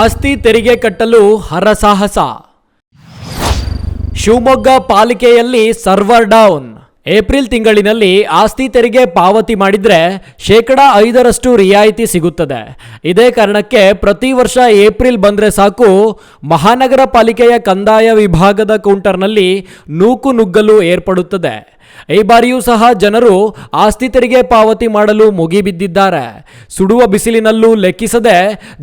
ಆಸ್ತಿ ತೆರಿಗೆ ಕಟ್ಟಲು ಹರಸಾಹಸ. ಶಿವಮೊಗ್ಗ ಪಾಲಿಕೆಯಲ್ಲಿ ಸರ್ವರ್ ಡೌನ್. ಏಪ್ರಿಲ್ ತಿಂಗಳಿನಲ್ಲಿ ಆಸ್ತಿ ತೆರಿಗೆ ಪಾವತಿ ಮಾಡಿದರೆ ಶೇಕಡ ಐದರಷ್ಟು ರಿಯಾಯಿತಿ ಸಿಗುತ್ತದೆ. ಇದೇ ಕಾರಣಕ್ಕೆ ಪ್ರತಿ ವರ್ಷ ಏಪ್ರಿಲ್ ಬಂದರೆ ಸಾಕು ಮಹಾನಗರ ಪಾಲಿಕೆಯ ಕಂದಾಯ ವಿಭಾಗದ ಕೌಂಟರ್ನಲ್ಲಿ ನೂಕು ನುಗ್ಗಲು ಏರ್ಪಡುತ್ತದೆ. ಈ ಬಾರಿಯೂ ಸಹ ಜನರು ಆಸ್ತಿ ತೆರಿಗೆ ಪಾವತಿ ಮಾಡಲು ಮುಗಿಬಿದ್ದಿದ್ದಾರೆ. ಸುಡುವ ಬಿಸಿಲಿನಲ್ಲೂ ಲೆಕ್ಕಿಸದೆ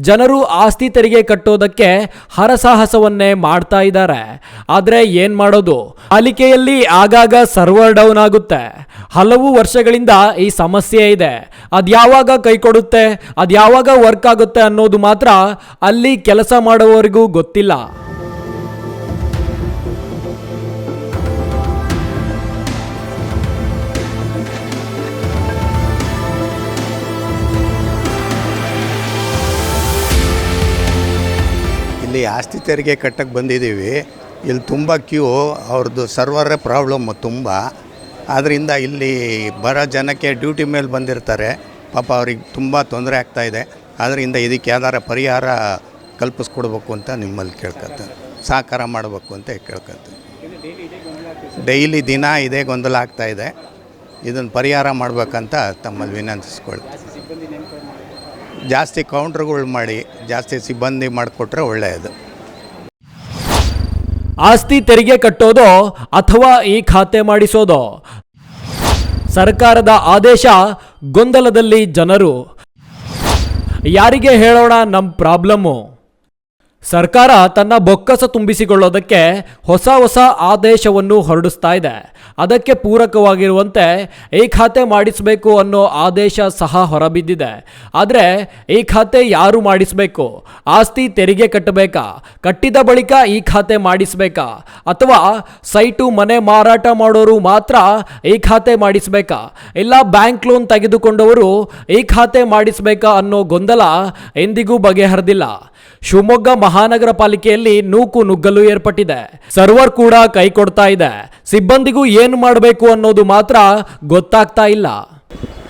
ಜನರು ಆಸ್ತಿ ತೆರಿಗೆ ಕಟ್ಟೋದಕ್ಕೆ ಹರಸಾಹಸವನ್ನೇ ಮಾಡ್ತಾ ಇದ್ದಾರೆ. ಆದರೆ ಏನ್ ಮಾಡೋದು? ಪಾಲಿಕೆಯಲ್ಲಿ ಆಗಾಗ ಸರ್ವರ್ ಡೌನ್ ಆಗುತ್ತೆ. ಹಲವು ವರ್ಷಗಳಿಂದ ಈ ಸಮಸ್ಯೆ ಇದೆ. ಅದ್ಯಾವಾಗ ಕೈ ಕೊಡುತ್ತೆ? ಅದ್ಯಾವಾಗ ವರ್ಕ್ ಆಗುತ್ತೆ ಅನ್ನೋದು ಮಾತ್ರ ಅಲ್ಲಿ ಕೆಲಸ ಮಾಡುವವರಿಗೂ ಗೊತ್ತಿಲ್ಲ. ಇಲ್ಲಿ ಆಸ್ತಿ ತೆರಿಗೆ ಕಟ್ಟಕ್ಕೆ ಬಂದಿದ್ದೀವಿ. ಇಲ್ಲಿ ತುಂಬ ಕ್ಯೂ ಅವ್ರದ್ದು ಸರ್ವರೇ ಪ್ರಾಬ್ಲಮ್ ತುಂಬ. ಆದ್ದರಿಂದ ಇಲ್ಲಿ ಬರೋ ಜನಕ್ಕೆ ಡ್ಯೂಟಿ ಮೇಲೆ ಬಂದಿರ್ತಾರೆ. ಪಾಪ ಅವ್ರಿಗೆ ತುಂಬ ತೊಂದರೆ ಆಗ್ತಾಯಿದೆ ಆದ್ದರಿಂದ ಇದಕ್ಕೆ ಯಾವ್ದಾರ ಪರಿಹಾರ ಕಲ್ಪಿಸ್ಕೊಡ್ಬೇಕು ಅಂತ ನಿಮ್ಮಲ್ಲಿ ಕೇಳ್ಕೊತೀನಿ ಸಹಕಾರ ಮಾಡಬೇಕು ಅಂತ ಕೇಳ್ಕೊತೀನಿ ಡೈಲಿ ದಿನ ಇದೇ ಗೊಂದಲ ಆಗ್ತಾಯಿದೆ ಇದನ್ನು ಪರಿಹಾರ ಮಾಡಬೇಕಂತ ತಮ್ಮಲ್ಲಿ ವಿನಂತಿಸ್ಕೊಳ್ತೀನಿ. ಜಾಸ್ತಿ ಕೌಂಟ್ರುಗಳು ಮಾಡಿ, ಜಾಸ್ತಿ ಸಿಬ್ಬಂದಿ ಮಾಡಿಕೊಟ್ರೆ ಒಳ್ಳೆಯದು. ಆಸ್ತಿ ತೆರಿಗೆ ಕಟ್ಟೋದೋ ಅಥವಾ ಈ ಖಾತೆ ಮಾಡಿಸೋದೋ? ಸರ್ಕಾರದ ಆದೇಶ ಗೊಂದಲದಲ್ಲಿ ಜನರು. ಯಾರಿಗೆ ಹೇಳೋಣ ನಮ್ಮ ಪ್ರಾಬ್ಲಮ್ಮು? ಸರ್ಕಾರ ತನ್ನ ಬೊಕ್ಕಸ ತುಂಬಿಸಿಕೊಳ್ಳೋದಕ್ಕೆ ಹೊಸ ಹೊಸ ಆದೇಶವನ್ನು ಹೊರಡಿಸ್ತಾ ಇದೆ. ಅದಕ್ಕೆ ಪೂರಕವಾಗಿರುವಂತೆ ಈ ಖಾತೆ ಮಾಡಿಸಬೇಕು ಅನ್ನೋ ಆದೇಶ ಸಹ ಹೊರಬಿದ್ದಿದೆ. ಆದರೆ ಈ ಖಾತೆ ಯಾರು ಮಾಡಿಸಬೇಕು? ಆಸ್ತಿ ತೆರಿಗೆ ಕಟ್ಟಬೇಕಾ? ಕಟ್ಟಿದ ಬಳಿಕ ಈ ಖಾತೆ ಮಾಡಿಸಬೇಕಾ? ಅಥವಾ ಸೈಟು ಮನೆ ಮಾರಾಟ ಮಾಡೋರು ಮಾತ್ರ ಈ ಖಾತೆ ಮಾಡಿಸಬೇಕಾ? ಇಲ್ಲ ಬ್ಯಾಂಕ್ ಲೋನ್ ತೆಗೆದುಕೊಂಡವರು ಈ ಖಾತೆ ಮಾಡಿಸಬೇಕಾ ಅನ್ನೋ ಗೊಂದಲ ಎಂದಿಗೂ ಬಗೆಹರಿದಿಲ್ಲ. ಶಿವಮೊಗ್ಗ ಮಹಾನಗರ ಪಾಲಿಕೆಯಲ್ಲಿ ನೂಕು ನುಗ್ಗಲು ಏರ್ಪಟ್ಟಿದೆ. ಸರ್ವರ್ ಕೂಡ ಕೈ ಕೊಡ್ತಾ ಇದೆ. ಸಿಬ್ಬಂದಿಗೂ ಏನು ಮಾಡಬೇಕು ಅನ್ನೋದು ಮಾತ್ರ ಗೊತ್ತಾಗ್ತಾ ಇಲ್ಲ.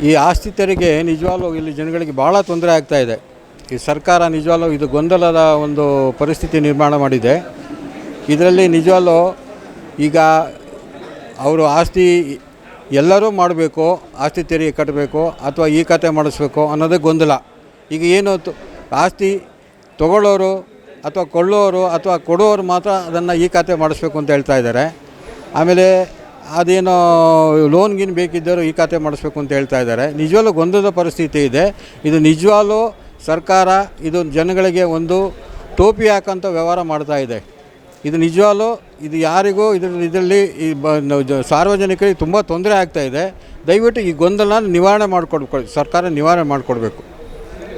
ಈ ಆಸ್ತಿ ತೆರಿಗೆ ನಿಜವಾಗ್ಲೂ ಇಲ್ಲಿ ಜನಗಳಿಗೆ ಭಾಳ ತೊಂದರೆ ಆಗ್ತಾ ಇದೆ. ಈ ಸರ್ಕಾರ ನಿಜವಾಗ್ಲೂ ಇದು ಗೊಂದಲದ ಒಂದು ಪರಿಸ್ಥಿತಿ ನಿರ್ಮಾಣ ಮಾಡಿದೆ. ಇದರಲ್ಲಿ ನಿಜವಾಗ್ಲೂ ಈಗ ಅವರು ಆಸ್ತಿ ಎಲ್ಲರೂ ಮಾಡಬೇಕು, ಆಸ್ತಿ ತೆರಿಗೆ ಕಟ್ಟಬೇಕು ಅಥವಾ ಈ ಖಾತೆ ಮಾಡಿಸ್ಬೇಕು ಅನ್ನೋದೇ ಗೊಂದಲ. ಈಗ ಏನು ಆಸ್ತಿ ತಗೊಳ್ಳೋರು ಅಥವಾ ಕೊಳ್ಳೋರು ಅಥವಾ ಕೊಡೋರು ಮಾತ್ರ ಅದನ್ನು ಈ ಖಾತೆ ಮಾಡಿಸ್ಬೇಕು ಅಂತ ಹೇಳ್ತಾ ಇದ್ದಾರೆ. ಆಮೇಲೆ ಅದೇನೋ ಲೋನ್ ಗಿನ್ ಬೇಕಿದ್ದರೂ ಈ ಖಾತೆ ಮಾಡಿಸ್ಬೇಕು ಅಂತ ಹೇಳ್ತಾ ಇದ್ದಾರೆ. ನಿಜವಾಗ್ಲೂ ಗೊಂದಲದ ಪರಿಸ್ಥಿತಿ ಇದೆ. ಇದು ನಿಜವಾಗ್ಲೂ ಸರ್ಕಾರ ಇದು ಜನಗಳಿಗೆ ಒಂದು ಟೋಪಿ ಹಾಕೋಂಥ ವ್ಯವಹಾರ ಮಾಡ್ತಾ ಇದೆ. ಇದು ನಿಜವಾಗ್ಲೂ ಇದು ಯಾರಿಗೂ ಇದ್ರ ಇದರಲ್ಲಿ ಈ ಬ ಸಾರ್ವಜನಿಕರಿಗೆ ತುಂಬ ತೊಂದರೆ ಆಗ್ತಾ ಇದೆ. ದಯವಿಟ್ಟು ಈ ಗೊಂದಲನ ನಿವಾರಣೆ ಮಾಡಿಕೊಡ್ಬೇಕು ಸರ್ಕಾರ ನಿವಾರಣೆ ಮಾಡಿಕೊಡ್ಬೇಕು.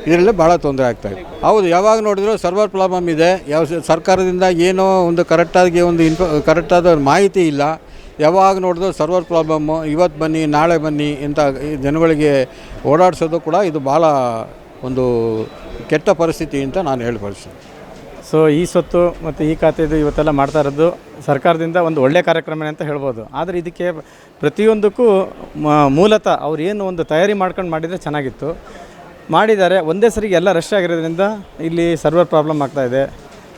ಇದರಲ್ಲಿ ಭಾಳ ತೊಂದರೆ ಆಗ್ತಾ ಇದೆ. ಹೌದು, ಯಾವಾಗ ನೋಡಿದ್ರು ಸರ್ವರ್ ಪ್ರಾಬ್ಲಮ್ ಇದೆ. ಯಾವ ಸರ್ಕಾರದಿಂದ ಏನೋ ಒಂದು ಕರೆಕ್ಟಾಗಿ ಒಂದು ಇನ್ಫ ಕರೆಕ್ಟಾದ ಮಾಹಿತಿ ಇಲ್ಲ. ಯಾವಾಗ ನೋಡಿದ್ರು ಸರ್ವರ್ ಪ್ರಾಬ್ಲಮ್ಮು ಇವತ್ತು ಬನ್ನಿ, ನಾಳೆ ಬನ್ನಿ ಇಂಥ ಜನಗಳಿಗೆ ಓಡಾಡಿಸೋದು ಕೂಡ ಇದು ಭಾಳ ಒಂದು ಕೆಟ್ಟ ಪರಿಸ್ಥಿತಿ ಅಂತ ನಾನು ಹೇಳ್ಬಯಸ್ತೀನಿ. ಸೊ ಈ ಸೊತ್ತು ಮತ್ತು ಈ ಖಾತೆದು ಇವತ್ತೆಲ್ಲ ಮಾಡ್ತಾ ಇರೋದು ಸರ್ಕಾರದಿಂದ ಒಂದು ಒಳ್ಳೆಯ ಕಾರ್ಯಕ್ರಮ ಅಂತ ಹೇಳ್ಬೋದು. ಆದರೆ ಇದಕ್ಕೆ ಪ್ರತಿಯೊಂದಕ್ಕೂ ಮೂಲತಃ ಅವ್ರು ಏನು ಒಂದು ತಯಾರಿ ಮಾಡ್ಕೊಂಡು ಮಾಡಿದರೆ ಚೆನ್ನಾಗಿತ್ತು. ಮಾಡಿದ್ದಾರೆ, ಒಂದೇ ಸರಿಗೆ ಎಲ್ಲ ರಶ್ ಆಗಿರೋದ್ರಿಂದ ಇಲ್ಲಿ ಸರ್ವರ್ ಪ್ರಾಬ್ಲಮ್ ಆಗ್ತಾ ಇದೆ.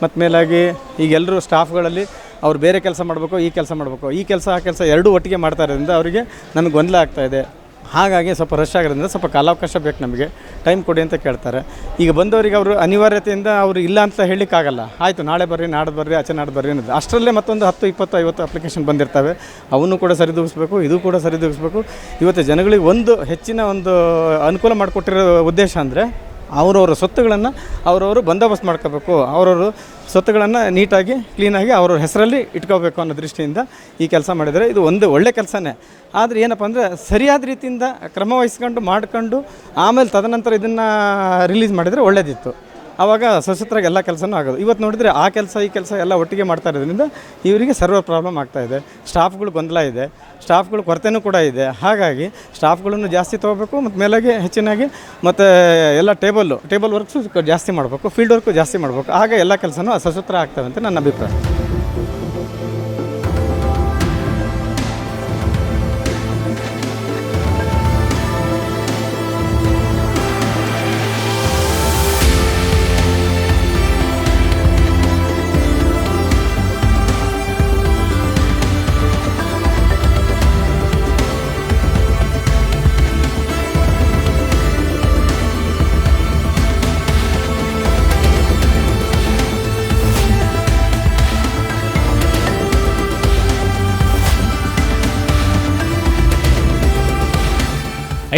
ಮತ್ತು ಮೇಲಾಗಿ ಈಗ ಎಲ್ಲರೂ ಸ್ಟಾಫ್ಗಳಲ್ಲಿ ಅವ್ರು ಬೇರೆ ಕೆಲಸ ಮಾಡಬೇಕು, ಈ ಕೆಲಸ ಮಾಡಬೇಕು. ಈ ಕೆಲಸ, ಆ ಕೆಲಸ ಎರಡೂ ಒಟ್ಟಿಗೆ ಮಾಡ್ತಾ ಇರೋದ್ರಿಂದ ಅವರಿಗೆ ನಮಗೆ ಗೊಂದಲ ಆಗ್ತಾ ಇದೆ. ಹಾಗಾಗಿ ಸ್ವಲ್ಪ ರಶ್ ಆಗಿರೋದ್ರಿಂದ ಸ್ವಲ್ಪ ಕಾಲಾವಕಾಶ ಬೇಕು ನಮಗೆ. ಟೈಮ್ ಕೊಡಿ ಅಂತ ಕೇಳ್ತಾರೆ. ಈಗ ಬಂದವರಿಗೆ ಅವರು ಅನಿವಾರ್ಯತೆಯಿಂದ ಅವರು ಇಲ್ಲ ಅಂತ ಹೇಳಲಿಕ್ಕಾಗಲ್ಲ. ಆಯಿತು, ನಾಳೆ ಬರ್ರಿ, ನಾಡ್ದು ಬರ್ರಿ, ಆಚೆ ನಾಡ್ದು ಬರ್ರಿ ಅನ್ನೋದು. ಅಷ್ಟರಲ್ಲೇ ಮತ್ತೊಂದು ಹತ್ತು, ಇಪ್ಪತ್ತು, ಐವತ್ತು ಅಪ್ಲಿಕೇಶನ್ ಬಂದಿರ್ತವೆ. ಅವನ್ನು ಕೂಡ ಸರಿದೂಗಿಸ್ಬೇಕು, ಇದು ಕೂಡ ಸರಿದೂಗಿಸ್ಬೇಕು. ಇವತ್ತು ಜನಗಳಿಗೆ ಒಂದು ಹೆಚ್ಚಿನ ಒಂದು ಅನುಕೂಲ ಮಾಡಿಕೊಟ್ಟಿರೋ ಉದ್ದೇಶ ಅಂದರೆ ಅವರವರ ಸ್ವತ್ತುಗಳನ್ನು ಅವರವರು ಬಂದೋಬಸ್ತ್ ಮಾಡ್ಕೋಬೇಕು. ಅವರವರು ಸ್ವತ್ತುಗಳನ್ನು ನೀಟಾಗಿ ಕ್ಲೀನಾಗಿ ಅವ್ರವ್ರ ಹೆಸರಲ್ಲಿ ಇಟ್ಕೋಬೇಕು ಅನ್ನೋ ದೃಷ್ಟಿಯಿಂದ ಈ ಕೆಲಸ ಮಾಡಿದರೆ ಇದು ಒಂದು ಒಳ್ಳೆ ಕೆಲಸನೇ. ಆದರೆ ಏನಪ್ಪ ಅಂದರೆ ಸರಿಯಾದ ರೀತಿಯಿಂದ ಕ್ರಮ ವಹಿಸ್ಕೊಂಡು ಮಾಡ್ಕೊಂಡು ಆಮೇಲೆ ತದನಂತರ ಇದನ್ನು ರಿಲೀಸ್ ಮಾಡಿದರೆ ಒಳ್ಳೇದಿತ್ತು. ಆವಾಗ ಸಶಸ್ತ್ರ ಎಲ್ಲ ಕೆಲಸನೂ ಆಗೋದು. ಇವತ್ತು ನೋಡಿದರೆ ಆ ಕೆಲಸ, ಈ ಕೆಲಸ ಎಲ್ಲ ಒಟ್ಟಿಗೆ ಮಾಡ್ತಾ ಇರೋದ್ರಿಂದ ಇವರಿಗೆ ಸರ್ವರ್ ಪ್ರಾಬ್ಲಮ್ ಆಗ್ತಾ ಇದೆ. ಸ್ಟಾಫ್ಗಳು ಗೊಂದಲ ಇದೆ. ಸ್ಟಾಫ್ಗಳು ಕೊರತೆನೂ ಕೂಡ ಇದೆ. ಹಾಗಾಗಿ ಸ್ಟಾಫ್ಗಳನ್ನು ಜಾಸ್ತಿ ತೊಗೋಬೇಕು ಮತ್ತು ಮೇಲಾಗಿ ಹೆಚ್ಚಿನಾಗಿ ಮತ್ತು ಎಲ್ಲ ಟೇಬಲ್ಲು ಟೇಬಲ್ ವರ್ಕ್ಸು ಜಾಸ್ತಿ ಮಾಡಬೇಕು ಫೀಲ್ಡ್ ವರ್ಕು ಜಾಸ್ತಿ ಮಾಡಬೇಕು. ಆಗ ಎಲ್ಲ ಕೆಲಸನೂ ಸಶಸ್ತ್ರ ಆಗ್ತವೆ ಅಂತ ನನ್ನ ಅಭಿಪ್ರಾಯ.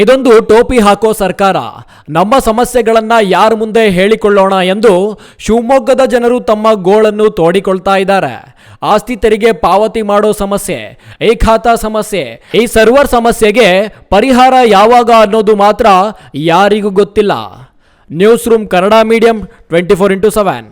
ಇದೊಂದು ಟೋಪಿ ಹಾಕೋ ಸರ್ಕಾರ. ನಮ್ಮ ಸಮಸ್ಯೆಗಳನ್ನ ಯಾರ ಮುಂದೆ ಹೇಳಿಕೊಳ್ಳೋಣ ಎಂದು ಶಿವಮೊಗ್ಗದ ಜನರು ತಮ್ಮ ಗೋಳನ್ನು ತೋಡಿಕೊಳ್ತಾ ಇದ್ದಾರೆ. ಆಸ್ತಿ ತೆರಿಗೆ ಪಾವತಿ ಮಾಡೋ ಸಮಸ್ಯೆ, ಈ ಖಾತಾ ಸಮಸ್ಯೆ, ಈ ಸರ್ವರ್ ಸಮಸ್ಯೆಗೆ ಪರಿಹಾರ ಯಾವಾಗ ಅನ್ನೋದು ಮಾತ್ರ ಯಾರಿಗೂ ಗೊತ್ತಿಲ್ಲ. Newsroom Kannada medium, twenty four into seven.